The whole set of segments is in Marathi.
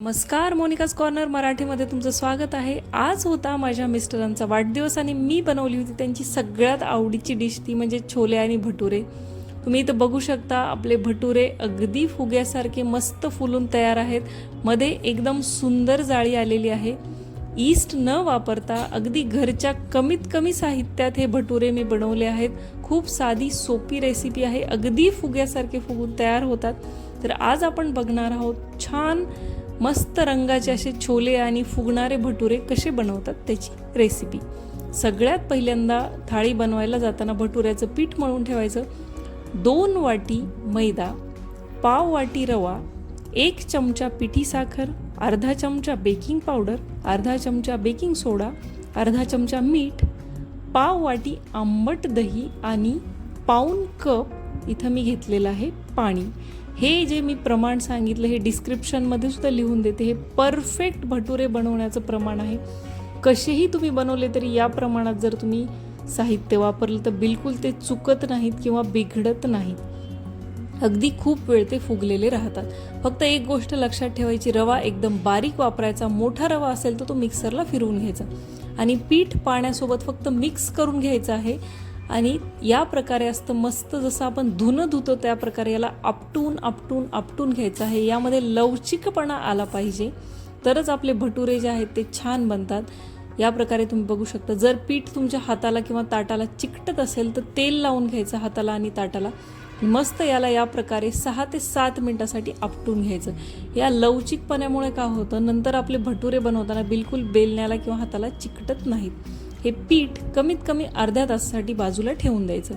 नमस्कार मोनिकाज कॉर्नर मराठीमध्ये तुमचं स्वागत आहे. आज होता माझ्या मिस्टरांचा वाढदिवस आणि मी बनवली होती त्यांची सगळ्यात आवडीची डिश ती म्हणजे छोले आणि भटुरे. तुम्ही इथं बघू शकता आपले भटुरे अगदी फुग्यासारखे मस्त फुलून तयार आहेत. मध्ये एकदम सुंदर जाळी आलेली आहे. ईस्ट न वापरता अगदी घरच्या कमीत कमी साहित्यात हे भटुरे मी बनवले आहेत. खूप साधी सोपी रेसिपी आहे. अगदी फुग्यासारखे फुगून तयार होतात. तर आज आपण बघणार आहोत छान मस्त रंगाचे असे छोले आणि फुगणारे भटुरे कसे बनवतात त्याची रेसिपी सगळ्यात पहिल्यांदा थाळी बनवायला जाताना भटुऱ्याचं पीठ मळून ठेवायचं. दोन वाटी मैदा पाव वाटी रवा एक चमचा पिठी साखर अर्धा चमचा बेकिंग पावडर अर्धा चमचा बेकिंग सोडा अर्धा चमचा मीठ पाव वाटी आंबट दही आणि पाऊन कप इथं मी घेतलेलं आहे पाणी. हे जे मी प्रमाण सांगितलं हे डिस्क्रिप्शनमध्ये सुद्धा लिहून देते. हे परफेक्ट भटुरे बनवण्याचं प्रमाण आहे. कसेही तुम्ही बनवले तरी या प्रमाणात जर तुम्ही साहित्य वापरलं तर बिलकुल ते चुकत नाहीत किंवा बिघडत नाहीत. अगदी खूप वेळ ते फुगलेले राहतात. फक्त एक गोष्ट लक्षात ठेवायची रवा एकदम बारीक वापरायचा. मोठा रवा असेल तर तो मिक्सरला फिरवून घ्यायचा. आणि पीठ पाण्यासोबत फक्त मिक्स करून घ्यायचं आहे. आणि या प्रकारे असतं मस्त जसं आपण धुणं धुतो त्या प्रकारे याला आपटून आपटून आपटून घ्यायचं आहे. यामध्ये लवचिकपणा आला पाहिजे. तरच आपले भटुरे जे आहेत ते छान बनतात. या प्रकारे तुम्ही बघू शकता. जर पीठ तुमच्या हाताला किंवा ताटाला चिकटत असेल तर तेल लावून घ्यायचं हाताला आणि ताटाला. मस्त याला या प्रकारे सहा ते सात मिनटासाठी आपटून घ्यायचं. या लवचिकपणामुळे काय होतं? नंतर आपले भटुरे बनवताना बिलकुल बेलण्याला किंवा हाताला चिकटत नाहीत. हे पीठ कमीत कमी अर्ध्या तासासाठी बाजूला ठेवून द्यायचं.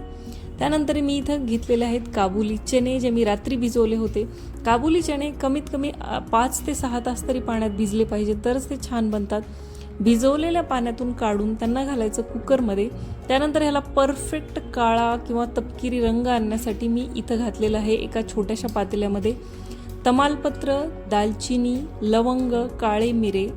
त्यानंतर मी इथं घेतलेले आहेत काबुली चणे जे मी रात्री भिजवले होते. काबुली चणे कमीत कमी पाच ते सहा तास तरी पाण्यात भिजले पाहिजे तरच ते छान बनतात. भिजवलेल्या पाण्यातून काढून त्यांना घालायचं कुकरमध्ये. त्यानंतर ह्याला परफेक्ट काळा किंवा तपकिरी रंग आणण्यासाठी मी इथं घातलेलं आहे एका छोट्याशा पातेल्यामध्ये. तमालपत्र दालचिनी लवंग काळे मिरे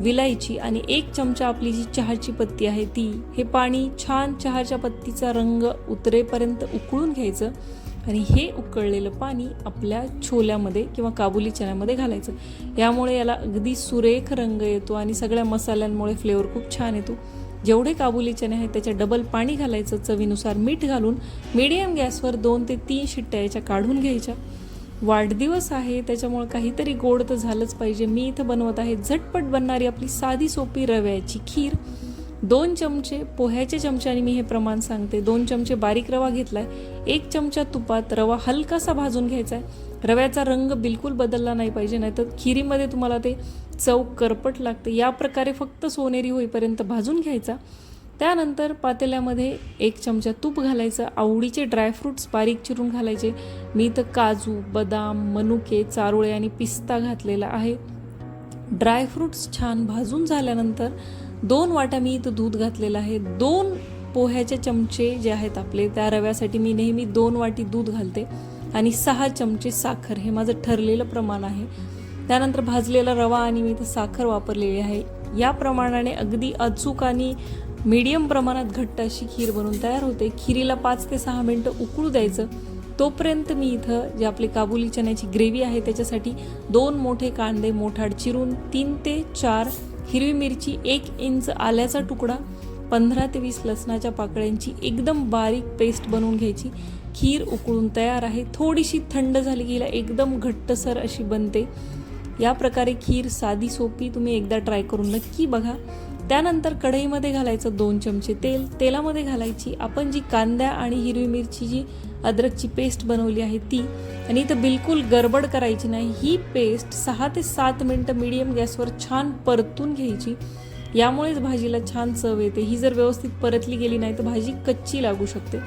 विलायची आणि एक चमचा आपली जी चहाची पत्ती आहे ती हे पाणी छान चहाच्या पत्तीचा रंग उतरेपर्यंत उकळून घ्यायचं आणि हे उकळलेलं पाणी आपल्या छोल्यामध्ये किंवा काबुली चण्यामध्ये घालायचं. यामुळे याला अगदी सुरेख रंग येतो आणि सगळ्या मसाल्यांमुळे फ्लेवर खूप छान येतो. जेवढे काबुली चणे आहेत त्याच्या डबल पाणी घालायचं चवीनुसार मीठ घालून मीडियम गॅसवर दोन ते तीन शिट्ट्या याच्या काढून घ्यायच्या. वाढदिवस आहे त्याच्यामुळे काहीतरी गोड तर झालंच पाहिजे. मी इथं बनवत आहे झटपट बनणारी आपली साधी सोपी रव्याची खीर. दोन चमचे पोह्याच्या चमच्याने मी हे प्रमाण सांगते. दोन चमचे बारीक रवा घेतलाय. एक चमचा तुपात रवा हलकासा भाजून घ्यायचा आहे रव्याचा रंग बिलकुल बदलला नाही पाहिजे नाही तर खिरीमध्ये तुम्हाला ते चव करपट लागते. या प्रकारे फक्त सोनेरी होईपर्यंत भाजून घ्यायचा. त्यानंतर पातेल्यामध्ये एक चमचा तूप घालायचं आवडीचे ड्रायफ्रूट्स बारीक चिरून घालायचे. मी इथं काजू बदाम मनुके चारोळे आणि पिस्ता घातलेला आहे. ड्रायफ्रूट्स छान भाजून झाल्यानंतर दोन वाट्या मी इथं दूध घातलेलं आहे. दोन पोह्याचे चमचे जे आहेत आपले त्या रव्यासाठी मी नेहमी दोन वाटी दूध घालते आणि सहा चमचे साखर हे माझं ठरलेलं प्रमाण आहे. त्यानंतर भाजलेला रवा आणि मी इथं साखर वापरलेली आहे. या प्रमाणाने अगदी अचूक आणि मीडियम प्रमाणात घट्ट अशी खीर बनवून तयार होते. खिरीला पाच ते सहा मिनटं उकळू द्यायचं. तोपर्यंत मी इथं जे आपली काबुली चण्याची ग्रेव्ही आहे त्याच्यासाठी दोन मोठे कांदे मोठाड चिरून तीन ते चार हिरवी मिरची एक इंच आल्याचा तुकडा पंधरा ते वीस लसणाच्या पाकळ्यांची एकदम बारीक पेस्ट बनवून घ्यायची. खीर उकळून तयार आहे. थोडीशी थंड झाली की हिला एकदम घट्टसर अशी बनते. या प्रकारे खीर साधी सोपी तुम्ही एकदा ट्राय करून नक्की बघा. त्यानंतर कढईमध्ये घालायचं दोन चमचे तेल. तेलामध्ये घालायची आपण जी कांद्या आणि हिरवी मिरची जी अद्रकची पेस्ट बनवली आहे ती. आणि इथं बिलकुल गडबड करायची नाही. ही पेस्ट सहा ते सात मिनटं मीडियम गॅसवर छान परतून घ्यायची. यामुळेच भाजीला छान चव येते. ही जर व्यवस्थित परतली गेली नाही तर भाजी कच्ची लागू शकते.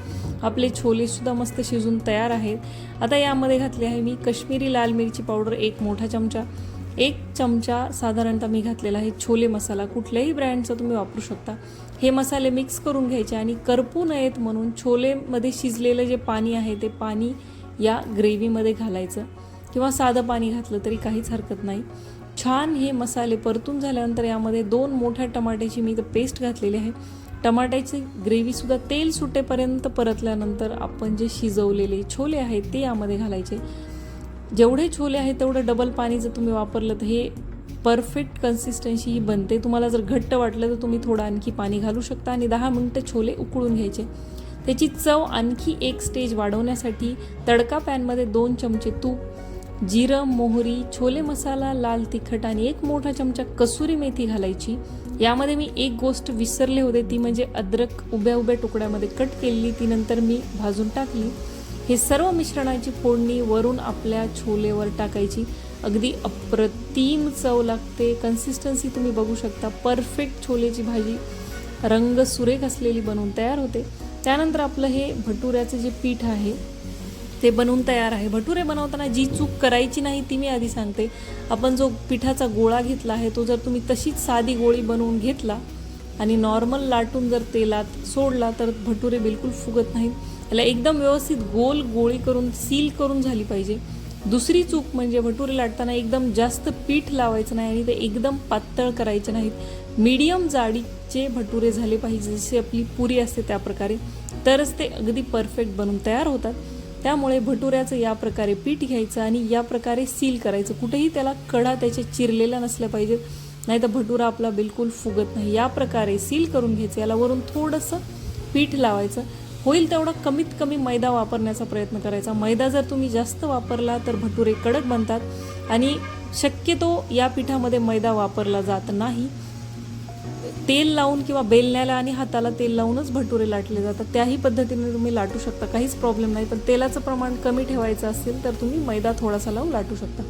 आपले छोले सुद्धा मस्त शिजून तयार आहेत. आता यामध्ये घातले आहे मी कश्मीरी लाल मिरची पावडर एक मोठा चमचा. एक चमचा साधारणतः मी घातलेला आहे छोले मसाला. कुठल्याही ब्रँडचा तुम्ही वापरू शकता. हे मसाले मिक्स करून घ्यायचे आणि करपू नयेत म्हणून छोलेमध्ये शिजलेलं जे पाणी आहे ते पाणी या ग्रेव्हीमध्ये घालायचं. किंवा साधं पाणी घातलं तरी काहीच हरकत नाही. छान हे मसाले परतून झाल्यानंतर यामध्ये दोन मोठ्या टमाट्याची मी तर पेस्ट घातलेली आहे. टमाट्याची ग्रेव्हीसुद्धा तेल सुटेपर्यंत परतल्यानंतर आपण जे शिजवलेले छोले आहेत ते यामध्ये घालायचे. जेवढे छोले आहेत तेवढं डबल पाणी जर तुम्ही वापरलं तर हे परफेक्ट कन्सिस्टन्सी ही बनते. तुम्हाला जर घट्ट वाटलं तर तुम्ही थोडं आणखी पाणी घालू शकता आणि दहा मिनटं छोले उकळून घ्यायचे. त्याची चव आणखी एक स्टेज वाढवण्यासाठी तडका पॅनमध्ये दोन चमचे तूप जिरं मोहरी छोले मसाला लाल तिखट आणि एक मोठा चमचा कसुरी मेथी घालायची. यामध्ये मी एक गोष्ट विसरले होते ती म्हणजे अद्रक उभ्या उभ्या तुकड्यामध्ये कट केलेली ती नंतर मी भाजून टाकली. हे सर्व मिश्रणाची फोडणी वरून आपल्या छोलेवर टाकायची. अगदी अप्रतिम चव लागते. कन्सिस्टन्सी तुम्ही बघू शकता. परफेक्ट छोलेची भाजी. रंग सुरेख असलेली बनवून तयार होते. त्यानंतर आपलं हे भटुऱ्याचं जे पीठ आहे ते बनवून तयार आहे. भटुरे बनवताना जी चूक करायची नाही ती मी आधी सांगते. आपण जो पिठाचा गोळा घेतला आहे तो जर तुम्ही तशीच साधी गोळी बनवून घेतला आणि नॉर्मल लाटून जर तेलात सोडला तर भटुरे बिलकुल फुगत नाहीत. त्याला एकदम व्यवस्थित गोल गोळी करून सील करून झाली पाहिजे. दुसरी चूक म्हणजे भटुरे लाटताना एकदम जास्त पीठ लावायचं नाही आणि ते एकदम पातळ करायचे नाहीत. मीडियम जाडीचे भटुरे झाले पाहिजे जशी आपली पुरी असते त्या प्रकारे. तरच ते अगदी परफेक्ट बनून तयार होतात. त्यामुळे भटुऱ्याचं या प्रकारे पीठ घ्यायचं आणि या प्रकारे सील करायचं. कुठेही त्याला कडा त्याच्या चिरलेला नसल्या पाहिजेत नाही तर भटुरा आपला बिलकुल फुगत नाही. या प्रकारे सील करून घ्यायचं. याला वरून थोडंसं पीठ लावायचं. होईल तेवढा कमीत कमी मैदा वापरण्याचा प्रयत्न करायचा. मैदा जर तुम्ही जास्त वापरला तर भटुरे कडक बनतात आणि शक्यतो या पिठामध्ये मैदा वापरला जात नाही. तेल लावून किंवा बेलण्याला आणि हाताला तेल लावूनच भटुरे लाटले जातात. त्याही पद्धतीने तुम्ही लाटू शकता काहीच प्रॉब्लेम नाही. पण तेलाचं प्रमाण कमी ठेवायचं असेल तर तुम्ही मैदा थोडासा लावून लाटू शकता.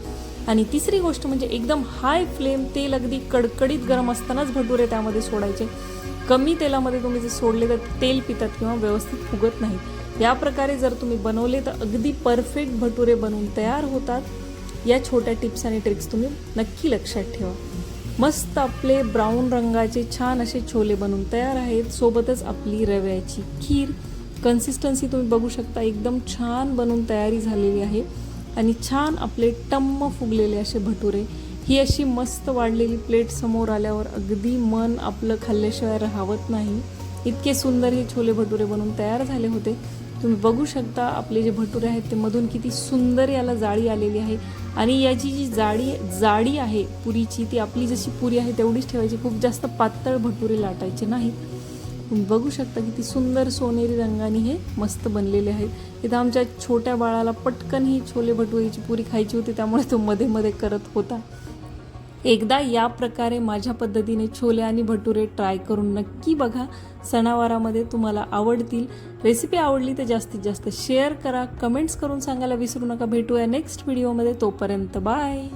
आणि तिसरी गोष्ट म्हणजे एकदम हाय फ्लेम तेल अगदी कडकडीत गरम असतानाच भटुरे त्यामध्ये सोडायचे. कमी तेलामध्ये तुम्ही जर सोडले तर तेल पितात किंवा व्यवस्थित फुगत नाहीत या प्रकारे जर तुम्ही बनवले तर अगदी परफेक्ट भटुरे बनवून तयार होतात. या छोट्या टिप्स आणि ट्रिक्स तुम्ही नक्की लक्षात ठेवा. मस्त आपले ब्राऊन रंगाचे छान असे छोले बनवून तयार आहेत. सोबतच आपली रव्याची खीर. कन्सिस्टन्सी तुम्ही बघू शकता एकदम छान बनवून तयारी झालेली आहे. आणि छान आपले टम्म फुगलेले असे भटुरे. ही अशी मस्त वाढलेली प्लेट समोर आल्यावर अगदी मन आपलं खाल्ल्याशिवाय राहवत नाही. इतके सुंदर हे छोले भटुरे बनवून तयार झाले होते. तुम्ही बघू शकता आपले जे भटुरे आहेत ते मधून किती सुंदर याला जाळी आलेली आहे. आणि याची जी जाळी जाडी आहे पुरीची ती आपली जशी पुरी आहे तेवढीच ठेवायची. खूप जास्त पातळ भटुरे लाटायचे नाहीत. तुम्ही बघू शकता किती सुंदर सोनेरी रंगाने हे मस्त बनलेले आहेत इथं आमच्या छोट्या बाळाला पटकन ही छोले भटुरेची पुरी खायची होती त्यामुळे तो मध्ये मध्ये करत होता. एकदा या प्रकारे माझ्या पद्धतीने छोले आणि भटुरे ट्राय करून नक्की बघा. सणावारामध्ये तुम्हाला आवडतील. रेसिपी आवडली तर जास्तीत जास्त शेअर करा. कमेंट्स करून सांगायला विसरू नका. भेटूया नेक्स्ट व्हिडिओमध्ये तोपर्यंत बाय